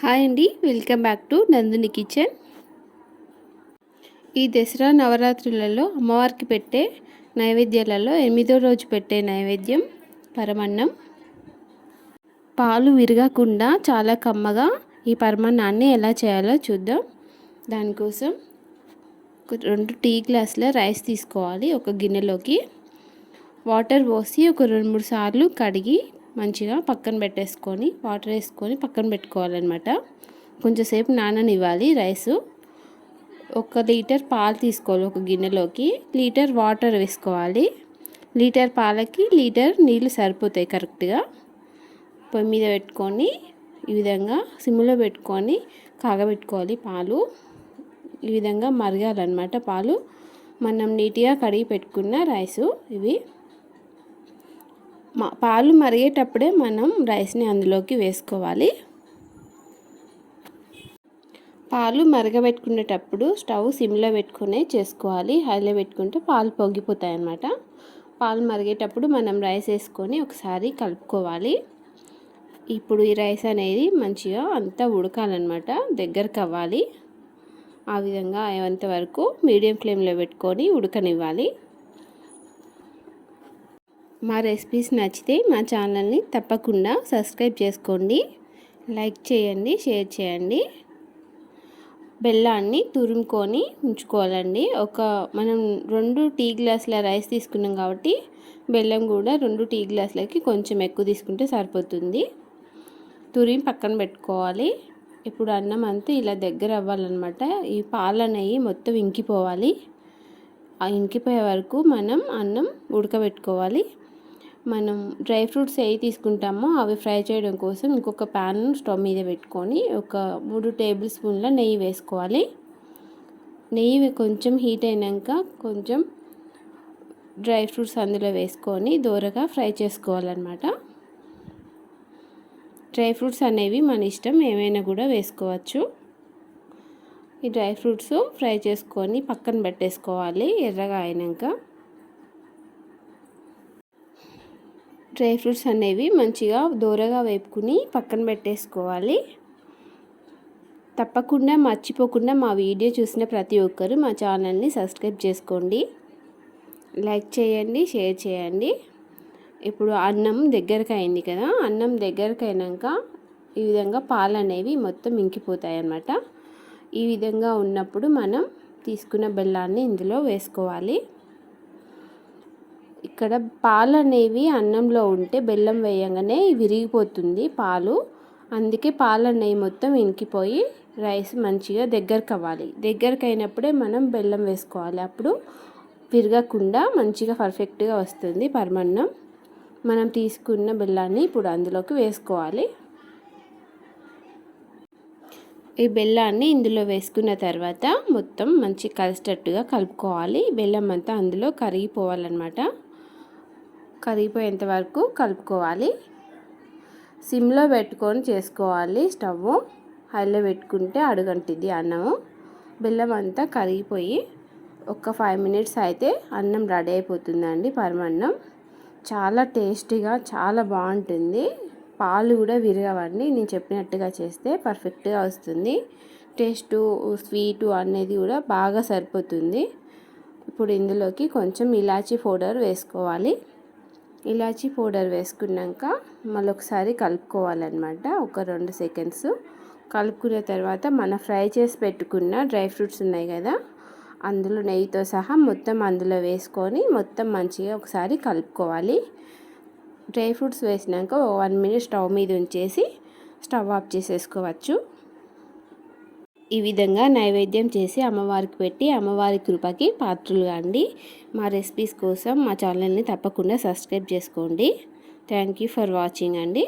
Hi అండి welcome back to Nandini kitchen. ఈ దసరా నవరాత్రులలో అమ్మవారికి పెట్టే నైవేద్యాలలో ఎనిమిదో రోజు పెట్టే నైవేద్యం పరమన్నం. పాలు విరగకుండా చాలా కమ్మగా ఈ పరమన్నాన్ని ఎలా చేయాలో చూద్దాం. దానికోసం రెండు టీ గ్లాసుల రైస్ తీసుకోవాలి ఒక గిన్నెలోకి. వాటర్ పోసి ఒక రెండు మూడు సార్లు కడిగి మంచిగా పక్కన పెట్టేసుకొని వాటర్ వేసుకొని పక్కన పెట్టుకోవాలన్నమాట. కొంచెంసేపు నాననివ్వాలి రైసు. ఒక లీటర్ పాలు తీసుకోవాలి ఒక గిన్నెలోకి. లీటర్ వాటర్ వేసుకోవాలి. లీటర్ పాలకి లీటర్ నీళ్ళు సరిపోతాయి కరెక్ట్గా. పొయ్యి మీద పెట్టుకొని ఈ విధంగా సిమ్లో పెట్టుకొని కాగబెట్టుకోవాలి పాలు. ఈ విధంగా మరగాలన్నమాట పాలు. మనం నీట్గా కడిగి పెట్టుకున్న రైసు ఇవి. పాలు మరిగేటప్పుడే మనం రైస్ని అందులోకి వేసుకోవాలి. పాలు మరగబెట్టుకునేటప్పుడు స్టవ్ సిమ్లో పెట్టుకునే చేసుకోవాలి. హైలో పెట్టుకుంటే పాలు పొంగిపోతాయి అన్నమాట పాలు మరిగేటప్పుడు మనం రైస్ వేసుకొని ఒకసారి కలుపుకోవాలి. ఇప్పుడు ఈ రైస్ అనేది మంచిగా అంతా ఉడకాలన్నమాట. దగ్గరకు అవ్వాలి. ఆ విధంగా అయ్యేంత వరకు మీడియం ఫ్లేమ్లో పెట్టుకొని ఉడకనివ్వాలి. మా రెసిపీస్ నచ్చితే మా ఛానల్ని తప్పకుండా సబ్స్క్రైబ్ చేసుకోండి. లైక్ చేయండి షేర్ చేయండి. బెల్లాన్ని తురుముకొని ఉంచుకోవాలండి. ఒక మనం రెండు టీ గ్లాసుల రైస్ తీసుకున్నాం కాబట్టి బెల్లం కూడా రెండు టీ గ్లాసులకి కొంచెం ఎక్కువ తీసుకుంటే సరిపోతుంది. తురిమి పక్కన పెట్టుకోవాలి. ఇప్పుడు అన్నం అంతా ఇలా దగ్గర అవ్వాలన్నమాట. ఈ పాల మొత్తం ఇంకిపోవాలి. ఆ ఇంకిపోయే వరకు మనం అన్నం ఉడకబెట్టుకోవాలి. మనం డ్రై ఫ్రూట్స్ ఏవి తీసుకుంటామో అవి ఫ్రై చేయడం కోసం ఇంకొక ప్యాన్ స్టవ్ మీద పెట్టుకొని ఒక మూడు టేబుల్ స్పూన్ల నెయ్యి వేసుకోవాలి. నెయ్యి కొంచెం హీట్ అయినాక కొంచెం డ్రై ఫ్రూట్స్ అందులో వేసుకొని దూరగా ఫ్రై చేసుకోవాలన్నమాట. డ్రై ఫ్రూట్స్ అనేవి మన ఇష్టం ఏమైనా కూడా వేసుకోవచ్చు. ఈ డ్రై ఫ్రూట్స్ ఫ్రై చేసుకొని పక్కన పెట్టేసుకోవాలి ఎర్రగా అయినాక. డ్రై ఫ్రూట్స్ అనేవి మంచిగా దూరగా వేపుకుని పక్కన పెట్టేసుకోవాలి. తప్పకుండా మర్చిపోకుండా మా వీడియో చూసిన ప్రతి ఒక్కరు మా ఛానల్ని సబ్స్క్రైబ్ చేసుకోండి. లైక్ చేయండి షేర్ చేయండి. ఇప్పుడు అన్నం దగ్గరకు అయింది కదా అన్నం దగ్గరకు అయినాక ఈ విధంగా పాలు అనేవి మొత్తం ఇంకిపోతాయి అన్నమాట ఈ విధంగా ఉన్నప్పుడు మనం తీసుకున్న బెల్లాన్ని ఇందులో వేసుకోవాలి. ఇక్కడ పాలు అనేవి అన్నంలో ఉంటే బెల్లం వేయగానే విరిగిపోతుంది పాలు. అందుకే పాలు అనేవి మొత్తం ఇంకిపోయి రైస్ మంచిగా దగ్గరకు అవ్వాలి దగ్గరకు అయినప్పుడే మనం బెల్లం వేసుకోవాలి. అప్పుడు విరగకుండా మంచిగా పర్ఫెక్ట్గా వస్తుంది పరమన్నం. మనం తీసుకున్న బెల్లాన్ని ఇప్పుడు అందులోకి వేసుకోవాలి. ఈ బెల్లాన్ని ఇందులో వేసుకున్న తర్వాత మొత్తం మంచి కలిసేటట్టుగా కలుపుకోవాలి. బెల్లం అంతా అందులో కరిగిపోవాలన్నమాట. కరిగిపోయేంత వరకు కలుపుకోవాలి. సిమ్లో పెట్టుకొని చేసుకోవాలి స్టవ్ హైలో పెట్టుకుంటే అడుగంటిది అన్నము. బెల్లం అంతా కరిగిపోయి ఒక ఫైవ్ మినిట్స్ అయితే అన్నం రెడీ అయిపోతుందండి పరమన్నం. చాలా టేస్టీగా చాలా బాగుంటుంది. పాలు కూడా విరగవండి. నేను చెప్పినట్టుగా చేస్తే పర్ఫెక్ట్గా వస్తుంది. టేస్టు స్వీటు అనేది కూడా బాగా సరిపోతుంది. ఇప్పుడు ఇందులోకి కొంచెం ఇలాచీ పౌడర్ వేసుకోవాలి. ఇలాచీ పౌడర్ వేసుకున్నాక మళ్ళీ ఒకసారి కలుపుకోవాలన్నమాట ఒక రెండు సెకండ్స్. కలుపుకున్న తర్వాత మన ఫ్రై చేసి పెట్టుకున్న డ్రై ఫ్రూట్స్ ఉన్నాయి కదా అందులో నెయ్యితో సహా మొత్తం అందులో వేసుకొని మొత్తం మంచిగా ఒకసారి కలుపుకోవాలి. డ్రై ఫ్రూట్స్ వేసినాక వన్ మినిట్ స్టవ్ మీద ఉంచేసి స్టవ్ ఆఫ్ చేసేసుకోవచ్చు. ఈ విధంగా నైవేద్యం చేసి అమ్మవారికి పెట్టి అమ్మవారి కృపకి పాత్రలు అండి. మా రెసిపీస్ కోసం మా ఛానల్ని తప్పకుండా సబ్స్క్రైబ్ చేసుకోండి. థ్యాంక్ యూ ఫర్ వాచింగ్ అండి.